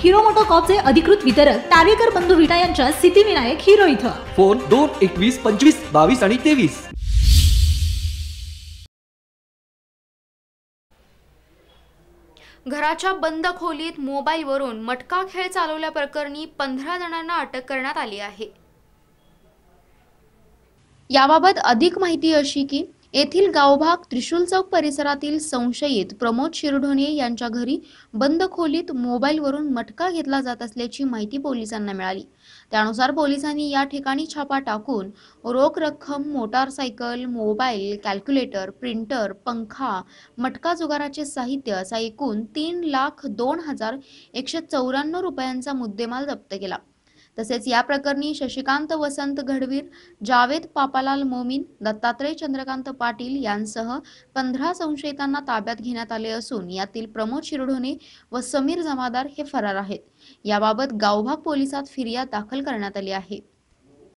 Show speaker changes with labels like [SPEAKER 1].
[SPEAKER 1] Hero मोटोकॉपचे अधिकृत वितरक टावेकर बंधू विटा यांच्या सिद्धिविनायक हिरो इथं.
[SPEAKER 2] फोन दोन एकवीस पंचवीस बावीस आणि तेवीस.
[SPEAKER 3] घराच्या बंद खोलीत मोबाईलवरून मटका खेळ चालवल्याप्रकरणी पंधरा जणांना अटक करण्यात आली आहे. याबाबत अधिक माहिती अशी की येथील गावभाग त्रिशूल चौक परिसरातील संशयित प्रमोद शिरढोणे यांच्या घरी बंद खोलीत मोबाईलवरून मटका घेतला जात असल्याची माहिती पोलिसांना मिळाली. त्यानुसार पोलिसांनी या ठिकाणी छापा टाकून रोख रक्कम मोटारसायकल मोबाईल कॅल्क्युलेटर प्रिंटर पंखा मटका जुगाराचे साहित्य असा एकूण तीन लाख दोन हजार एकशे चौऱ्याण्णव रुपयांचा मुद्देमाल जप्त केला. तसेच या प्रकरणी शशिकांत वसंत घडवीर जावेद पापालाल मोमीन दत्तात्रय चंद्रकांत पाटील यांसह पंधरा संशयितांना ताब्यात घेण्यात आले असून यातील प्रमोद शिरोढोने व समीर जमादार हे फरार आहेत. याबाबत गावभाग पोलिसात फिर्याद दाखल करण्यात आली आहे.